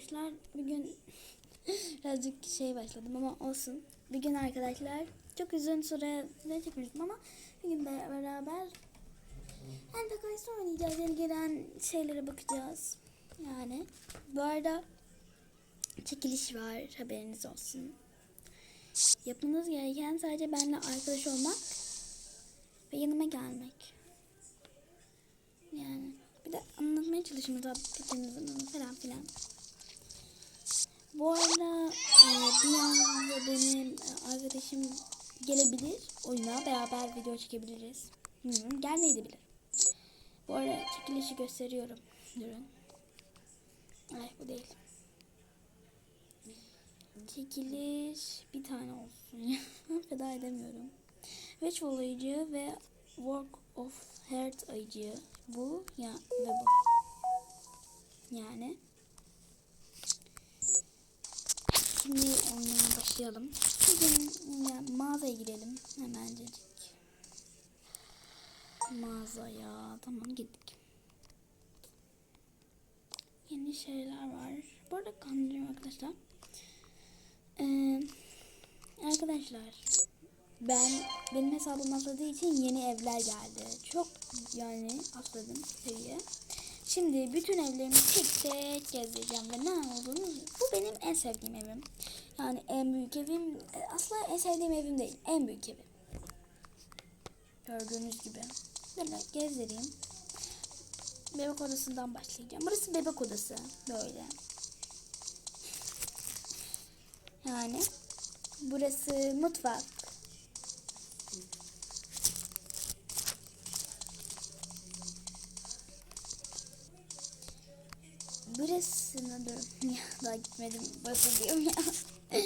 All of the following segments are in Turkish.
arkadaşlar. Bugün birazcık şey başladım ama olsun. Bugün arkadaşlar çok uzun süre ne çekmiştim ama bugün de beraber Antakaysa oynayacağız. Yeni gelen şeylere bakacağız. Yani bu arada çekiliş var haberiniz olsun. Yapmanız gereken sadece benimle arkadaş olmak ve yanıma gelmek. Yani bir de anlatmaya çalışayım da fikrimizin falan filan. Bu arada e, bir anda benim e, arkadaşım gelebilir oyuna beraber video çekebiliriz. Bilmiyorum gelmeyebilir. Bu arada çekilişi gösteriyorum. Durun. Ay bu değil. Çekiliş bir tane olsun. Feda edemiyorum. Ritual ayıcı ve Work of Heart ayıcı. Bu ya ve bu. Yani. Şimdi başlayalım. Bugün ya, mağazaya girelim hemencecik. Mağazaya. Tamam gittik. Yeni şeyler var. Bu arada kandırıyorum arkadaşlar. Ee, arkadaşlar ben benim hesabım atladığı için yeni evler geldi. Çok yani atladım seviye. Şimdi bütün evlerimi tek tek gezeceğim ve ne olduğunu bu benim en sevdiğim evim. Yani en büyük evim asla en sevdiğim evim değil. En büyük evim. Gördüğünüz gibi. Böyle gezdireyim. Bebek odasından başlayacağım. Burası bebek odası. Böyle. Yani burası mutfak. Burasına dur. Ya, daha gitmedim. Burası diyorum ya.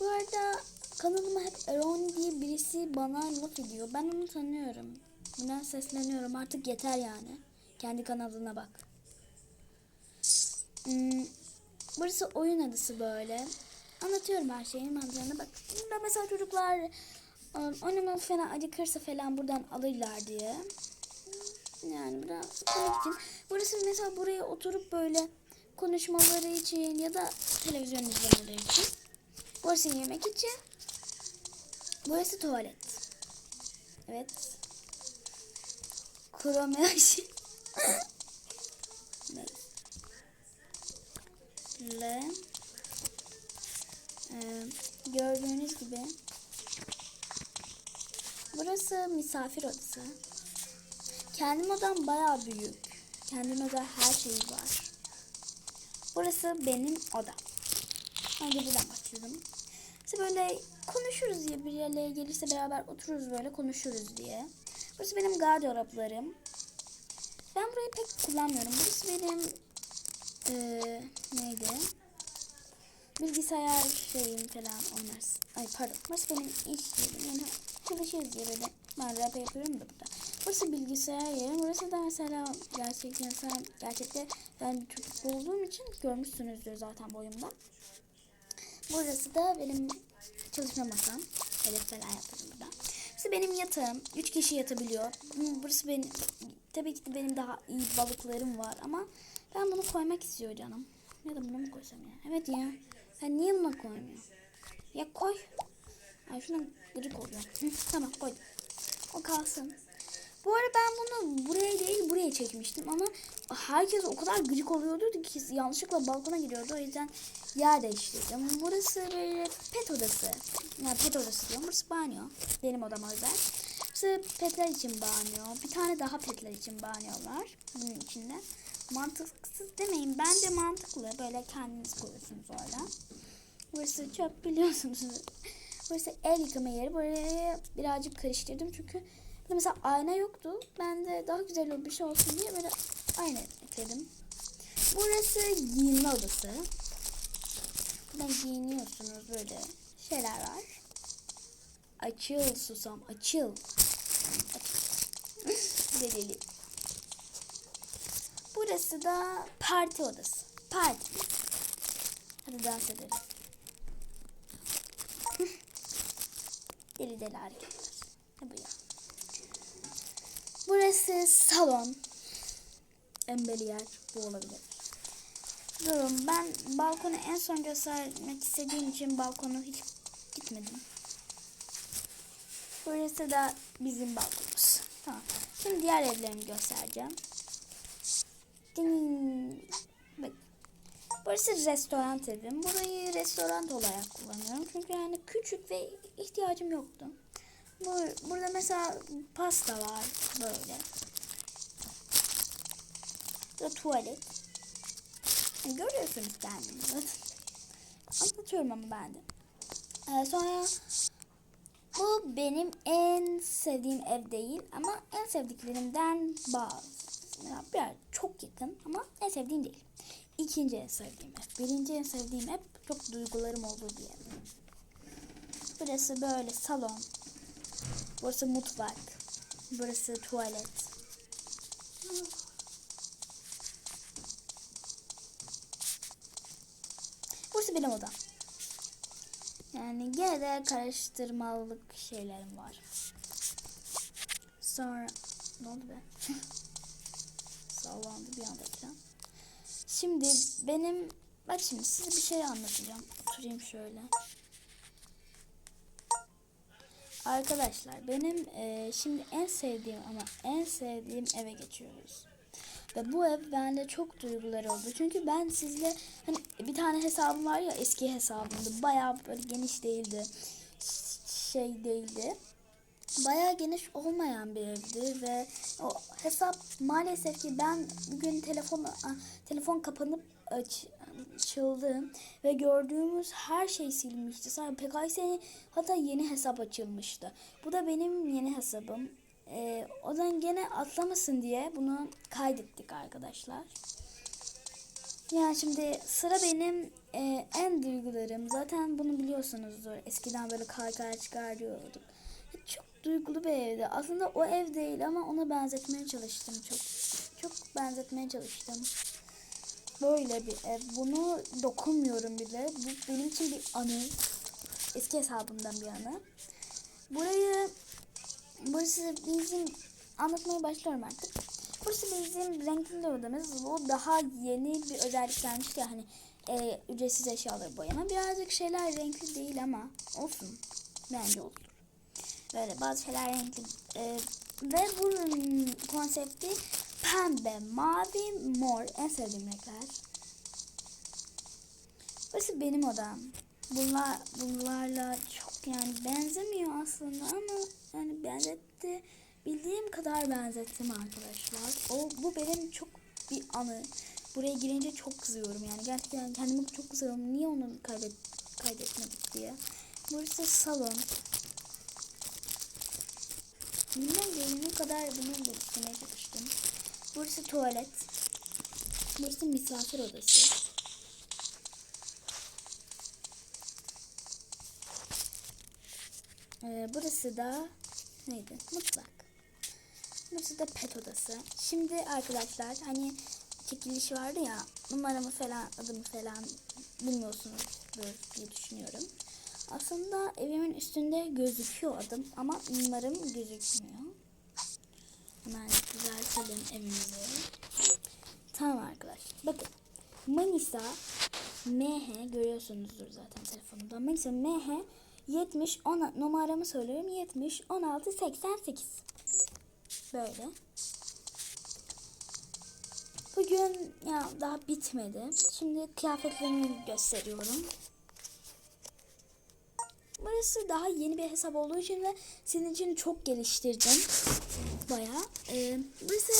Bu arada kanalıma hep Eroni diye birisi bana laf ediyor. Ben onu tanıyorum. Buna sesleniyorum. Artık yeter yani. Kendi kanalına bak. Hmm, burası oyun adası böyle. Anlatıyorum her şeyi manzarana bak. Burada mesela çocuklar um, oynama falan acıkırsa falan buradan alırlar diye. Yani biraz sıkılmak için. Burası mesela buraya oturup böyle konuşmaları için ya da televizyon izlemeleri için. Burası yemek için. Burası tuvalet. Evet. Evet. Le. Ee, gördüğünüz gibi. Burası misafir odası. Kendim odam bayağı büyük. Kendim özel her şey var. Burası benim odam. Önce buradan başlıyorum. İşte böyle konuşuruz diye bir yerlere gelirse beraber otururuz böyle konuşuruz diye. Burası benim gardıroplarım. Ben burayı pek kullanmıyorum. Burası benim ee, neydi? Bilgisayar şeyim falan oynarsın. Ay pardon. Burası benim iş yerim. Yani çalışıyoruz diye böyle rap yapıyorum da burada. Burası bilgisayar yerim. Burası da mesela gerçekten mesela gerçekte ben çocuk olduğum için görmüşsünüzdür zaten boyumda. Burası da benim çalışma masam. Hedef falan yaparım burada. Burası benim yatağım. Üç kişi yatabiliyor. Burası benim tabii ki de benim daha iyi balıklarım var ama ben bunu koymak istiyor canım. Ya da bunu mu koysam ya? Evet ya. Sen niye bunu koymuyorsun? Ya koy. Ay şuna gıcık oluyor. Hı, tamam koydum. O kalsın. Bu arada ben bunu buraya değil buraya çekmiştim ama herkes o kadar gıcık oluyordu ki yanlışlıkla balkona giriyordu. O yüzden yer değiştirdim. Burası böyle pet odası. Yani pet odası diyorum. Burası banyo. Benim odama özel. Burası petler için banyo. Bir tane daha petler için banyo var. Bunun içinde. Mantıksız demeyin. Bence mantıklı. Böyle kendiniz koyuyorsunuz orada. Burası çöp biliyorsunuz. Burası el yıkama yeri. Buraya birazcık karıştırdım çünkü mesela ayna yoktu. Ben de daha güzel bir şey olsun diye böyle ayna ekledim. Burası giyinme odası. Buradan giyiniyorsunuz böyle şeyler var. Açıl susam açıl. Delili. Burası da parti odası. Parti. Hadi dans edelim. deli deli hareketler. Ne bu ya? Burası salon. embeli yer bu olabilir. Durun ben balkonu en son göstermek istediğim için balkonu hiç gitmedim. Burası da bizim balkonumuz. Tamam. Şimdi diğer evlerimi göstereceğim. Ding. Bak. Burası restoran evim. Burayı restoran olarak kullanıyorum. Çünkü yani küçük ve ihtiyacım yoktu. Bu, burada mesela pasta var böyle. Burada tuvalet. Yani görüyorsunuz kendinizi. Anlatıyorum ama ben de. Ee, sonra bu benim en sevdiğim ev değil ama en sevdiklerimden bazı. Biraz çok yakın ama en sevdiğim değil. İkinci en sevdiğim ev. Birinci en sevdiğim ev çok duygularım olduğu bir ev. Burası böyle salon. Burası mutfak. Burası tuvalet. Burası benim odam. Yani gene de karıştırmalık şeylerim var. Sonra ne oldu be? Sallandı bir anda ekran. Şimdi benim bak şimdi size bir şey anlatacağım. Oturayım şöyle. Arkadaşlar benim eee, şimdi en sevdiğim ama en sevdiğim eve geçiyoruz. Ve bu ev bende çok duyguları oldu. Çünkü ben sizle hani bir tane hesabım var ya eski hesabımdı. Bayağı böyle geniş değildi. Şey değildi. Bayağı geniş olmayan bir evdi ve o hesap maalesef ki ben bugün telefon telefon kapanıp aç, açıldı ve gördüğümüz her şey silmişti. Sadece PKS'nin hatta yeni hesap açılmıştı. Bu da benim yeni hesabım. Ee, o zaman gene atlamasın diye bunu kaydettik arkadaşlar. Yani şimdi sıra benim e, en duygularım. Zaten bunu biliyorsunuzdur. Eskiden böyle kaykay çıkarıyorduk. Çok duygulu bir evdi. Aslında o ev değil ama ona benzetmeye çalıştım. Çok çok benzetmeye çalıştım. Böyle bir ev. Bunu dokunmuyorum bile. Bu benim için bir anı. Eski hesabımdan bir anı. Burayı burası bizim anlatmaya başlıyorum artık. Burası bizim renkli odamız. Bu daha yeni bir özellik gelmişti ya hani e, ücretsiz eşyaları boyama. Birazcık şeyler renkli değil ama olsun. Bence olur. Böyle bazı şeyler renkli. E, ve bunun konsepti pembe, mavi, mor. En sevdiğim renkler. Burası benim odam. Bunlar bunlarla çok yani benzemiyor aslında ama yani benzetti. Bildiğim kadar benzettim arkadaşlar. O bu benim çok bir anı. Buraya girince çok kızıyorum yani gerçekten kendime çok kızıyorum. Niye onu kaydet kaydetmedik diye. Burası salon. Kadar bunu geliştirmeye çalıştım. Burası tuvalet. Burası misafir odası. Ee, burası da neydi? Mutfak. Burası da pet odası. Şimdi arkadaşlar hani çekiliş vardı ya numaramı falan adımı falan bilmiyorsunuzdur diye düşünüyorum. Aslında evimin üstünde gözüküyor adım ama numaram gözükmüyor. Hemen düzeltelim evimizi. Tamam arkadaşlar. Bakın. Manisa MH görüyorsunuzdur zaten telefonumda. Manisa MH 70 10 numaramı söylüyorum. 70 16 88. Böyle. Bugün ya daha bitmedi. Şimdi kıyafetlerimi gösteriyorum. Burası daha yeni bir hesap olduğu için ve senin için çok geliştirdim. Bayağı. Ee, burası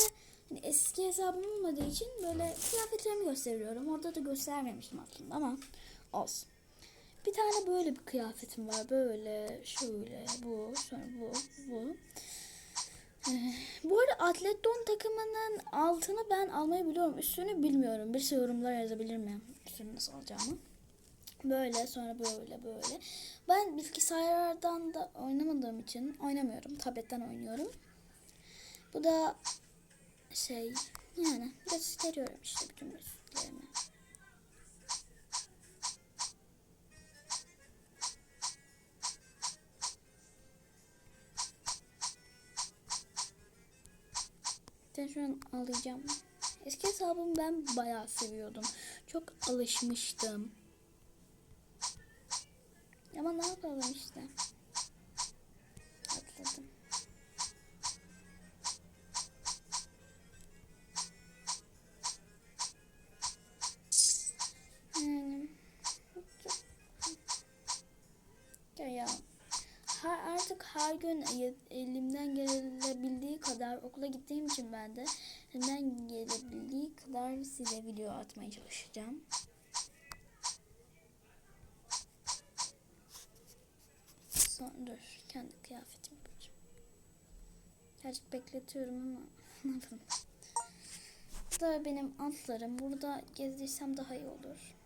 hani eski hesabım olmadığı için böyle kıyafetlerimi gösteriyorum. Orada da göstermemiştim aslında ama olsun. Bir tane böyle bir kıyafetim var. Böyle, şöyle, bu, sonra bu, bu. Ee, bu arada atlet don takımının altını ben almayı biliyorum. Üstünü bilmiyorum. Birisi yorumlar yazabilir mi? Üstünü nasıl alacağımı. Böyle sonra böyle böyle. Ben bilgisayardan da oynamadığım için oynamıyorum. Tabletten oynuyorum. Bu da şey yani gösteriyorum işte bütün resimlerimi. Ben şu an ağlayacağım. Eski hesabımı ben bayağı seviyordum. Çok alışmıştım. Ama ne yapalım işte. Gün elimden gelebildiği kadar okula gittiğim için ben de elimden gelebildiği kadar size video atmaya çalışacağım. Sonra dur kendi kıyafetimi yapacağım. Gerçi bekletiyorum ama ne yapalım. Da benim antlarım. Burada gezdirsem daha iyi olur.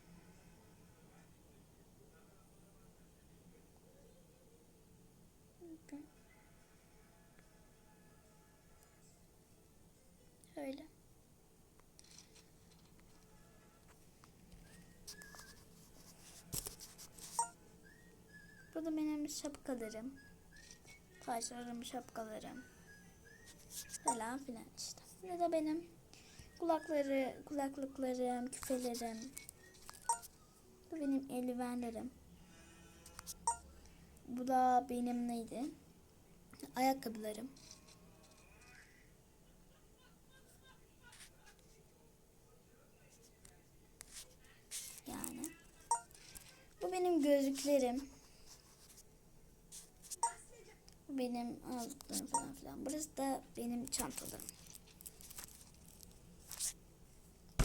Bu da benim şapkalarım. Saçlarım, şapkalarım. Falan filan işte. Bu da benim kulakları, kulaklıklarım, küfelerim. Bu benim eldivenlerim. Bu da benim neydi? Ayakkabılarım. Yani. Bu benim gözlüklerim. Benim aldıklarım falan filan. Burası da benim çantalarım.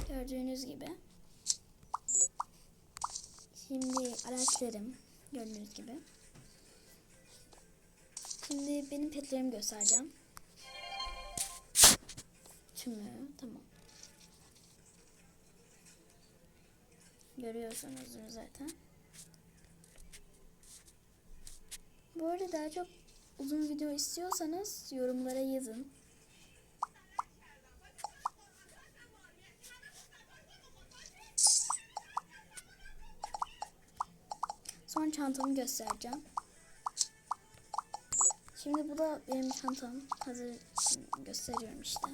Gördüğünüz gibi. Şimdi araçlarım. Gördüğünüz gibi. Şimdi benim petlerimi göstereceğim. Tümü tamam. Görüyorsunuz zaten. Bu arada daha çok uzun video istiyorsanız yorumlara yazın. Son çantamı göstereceğim. Şimdi bu da benim çantam. Hazır gösteriyorum işte.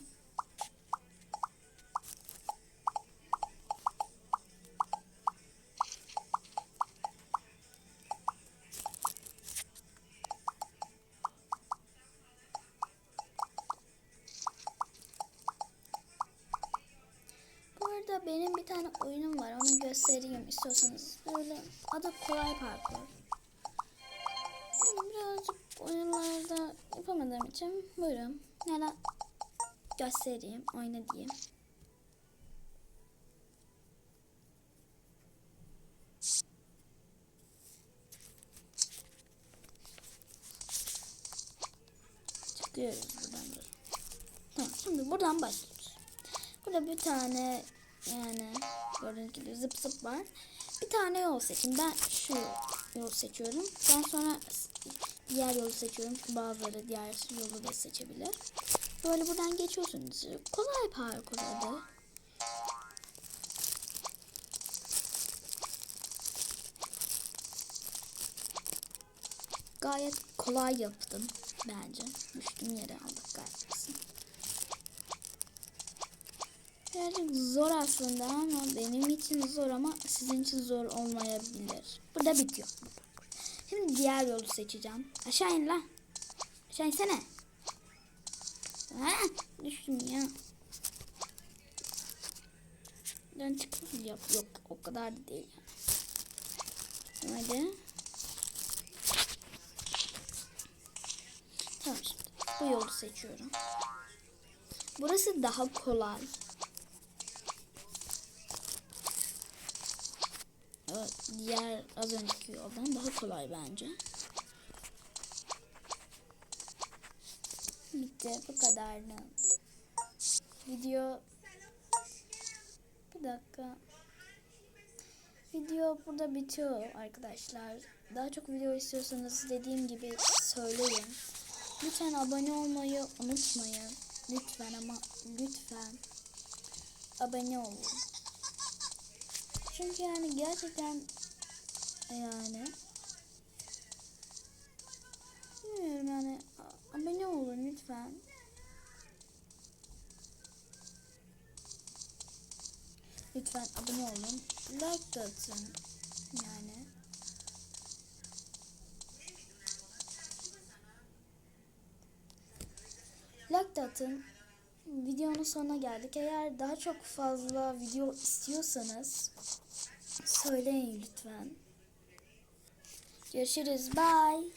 İstiyorsanız. Böyle adı kolay parkur. Birazcık oyunlarda yapamadığım için buyurun. Neden göstereyim, oyna diyeyim. Çıkıyoruz buradan. Tamam şimdi buradan başlıyoruz. Burada bir tane yani gördüğünüz gibi zıp zıp var. Bir tane yol seçin. Ben şu yolu seçiyorum. Ben sonra diğer yolu seçiyorum. Çünkü bazıları diğer yolu da seçebilir. Böyle buradan geçiyorsunuz. Kolay parkur adı. Gayet kolay yaptım bence. Düştüm yere Allah kahretsin. Birazcık zor aslında ama benim için zor ama sizin için zor olmayabilir. Burada bitiyor. Şimdi diğer yolu seçeceğim. Aşağı in lan. Aşağı insene. Ha, düştüm ya. Ben çıkıp yap. Yok o kadar da değil. Hadi. Tamam şimdi. Bu yolu seçiyorum. Burası daha kolay. Diğer az önceki yoldan daha kolay bence. Bitti bu kadardı. Video bir dakika. Video burada bitiyor arkadaşlar. Daha çok video istiyorsanız dediğim gibi söyleyin. Lütfen abone olmayı unutmayın. Lütfen ama lütfen abone olun. Çünkü yani gerçekten yani bilmiyorum yani abone olun lütfen. Lütfen abone olun. Like da atın. Yani. Like da atın. Videonun sonuna geldik. Eğer daha çok fazla video istiyorsanız söyleyin lütfen. Görüşürüz. Bye.